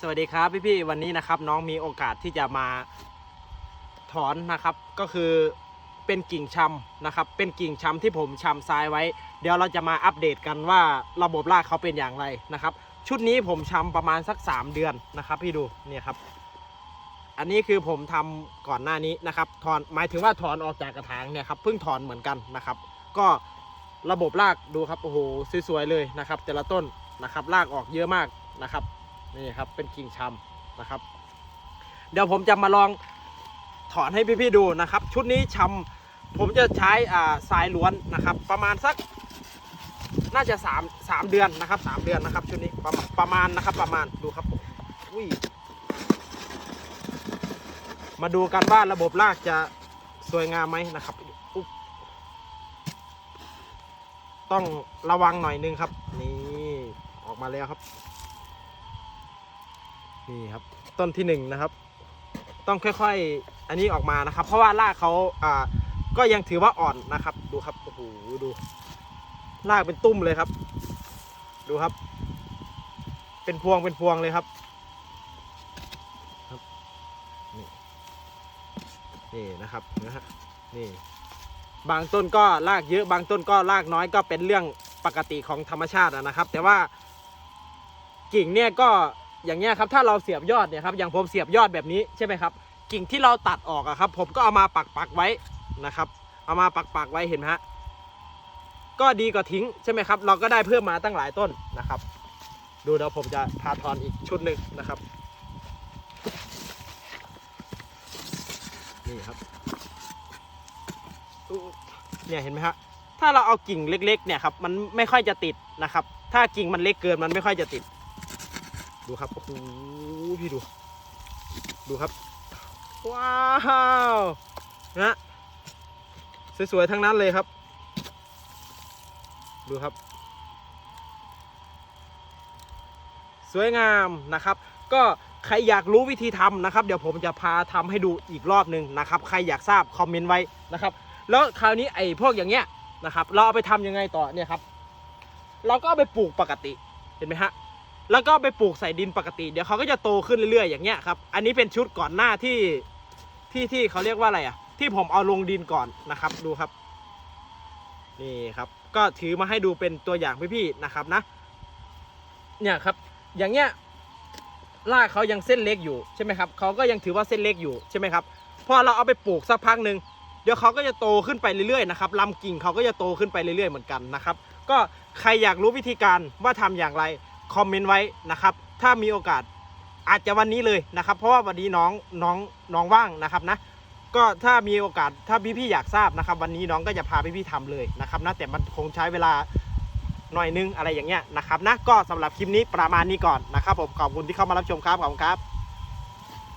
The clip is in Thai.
สวัสดีครับพี่ๆวันนี้นะครับ น้องมีโอกาสที่จะมาถอนนะครับ ก็คือเป็นกิ่งชำนะครับ เป็นกิ่งชำที่ผมชำทรายไว้ เดี๋ยวเราจะมาอัปเดตกันว่าระบบรากเขาเป็นอย่างไรนะครับ ชุดนี้ผมชำประมาณสัก 3 เดือนนะครับ พี่ดูเนี่ยครับ อันนี้คือผมทำก่อนหน้านี้นะครับถอนหมายถึงว่าถอนออกจากกระถางเนี่ยครับเพิ่งถอนเหมือนกันนะครับ ก็ระบบรากดูครับโอ้โหสวยๆเลยนะครับ แต่ละต้นนะครับรากออกเยอะมากนะครับ นี่ครับเป็นกิ่งชำนะครับ เดี๋ยวผมจะมาลองถอนให้พี่ๆดูนะครับ ชุดนี้ชำผมจะใช้อ่าทรายล้วนนะครับ ประมาณสักน่าจะสามสามเดือนนะครับสามเดือนนะครับชุดนี้ประมาณประมาณนะครับประมาณดูครับอุ้ยมาดูกันว่าระบบรากจะสวยงามไหมนะครับต้องระวังหน่อยนึงครับ นี่ออกมาแล้วครับ นี่ครับ ต้นที่หนึ่งนะครับ ต้องค่อยๆ อันนี้ออกมานะครับ เพราะว่ารากเขาอ่าก็ยังถือว่าอ่อนนะครับ ดูครับโอ้โหดูรากเป็นตุ้มเลยครับ ดูครับ เป็นพวงเป็นพวงเลยครับครับนี่นี่นะครับนะฮะนี่ บางต้นก็รากเยอะบางต้นก็รากน้อยก็เป็นเรื่องปกติของธรรมชาตินะครับ แต่ว่ากิ่งเนี่ยก็ อย่างเงี้ยครับถ้าเราเสียบยอดเนี่ยครับอย่างผมเสียบยอดแบบนี้ใช่ไหมครับ กิ่งที่เราตัดออกอะครับ ผมก็เอามาปักปักไว้นะครับ เอามาปักปักไว้เห็นไหมฮะก็ดีกว่าทิ้งใช่ไหมครับ เราก็ได้เพิ่มมาตั้งหลายต้นนะครับ ดูเดี๋ยวผมจะพาทอนอีกชุดหนึ่งนะครับนี่ครับเนี่ยเห็นไหมฮะถ้าเราเอากิ่งเล็กๆเนี่ยครับมันไม่ค่อยจะติดนะครับ ถ้ากิ่งมันเล็กเกินมันไม่ค่อยจะติด ดูครับโอ้โหพี่ดู ดูครับ ว้าวนะสวยๆทั้งนั้นเลยครับ ดูครับ สวยงามนะครับ ก็ใครอยากรู้วิธีทำนะครับ เดี๋ยวผมจะพาทำให้ดูอีกรอบหนึ่งนะครับ ใครอยากทราบคอมเมนต์ไว้นะครับ แล้วคราวนี้ไอ้พวกอย่างเงี้ยนะครับ เราเอาไปทำยังไงต่อเนี่ยครับ เราก็เอาไปปลูกปกติเห็นไหมฮะ แล้วก็ไปปลูกใส่ดินปกติ เดี๋ยวเขาก็จะโตขึ้นเรื่อยๆอย่างเงี้ยครับ อันนี้เป็นชุดก่อนหน้าที่ที่ที่เขาเรียกว่าอะไรอะ ที่ผมเอาลงดินก่อนนะครับ ดูครับ นี่ครับ ก็ถือมาให้ดูเป็นตัวอย่างพี่ๆนะครับนะ เนี่ยครับ อย่างเงี้ยรากเขายังเส้นเล็กอยู่ใช่ไหมครับเขาก็ยังถือว่าเส้นเล็กอยู่ใช่ไหมครับพอเราเอาไปปลูกสักพักหนึ่งเดี๋ยวเขาก็จะโตขึ้นไปเรื่อยๆนะครับลำกิ่งเขาก็จะโตขึ้นไปเรื่อยๆเหมือนกันนะครับ ก็ใครอยากรู้วิธีการว่าทำอย่างไร คอมเมนต์ไว้นะครับ ถ้ามีโอกาสอาจจะวันนี้เลยนะครับ เพราะว่าวันนี้น้องน้องน้องว่างนะครับนะ ก็ถ้ามีโอกาสถ้าพี่ๆอยากทราบนะครับ วันนี้น้องก็จะพาพี่ๆทำเลยนะครับนะแต่มันคงใช้เวลาหน่อยนึงอะไรอย่างเงี้ยนะครับนะก็สำหรับคลิปนี้ประมาณนี้ก่อนนะครับผมขอบคุณที่เข้ามารับชมครับขอบคุณครับ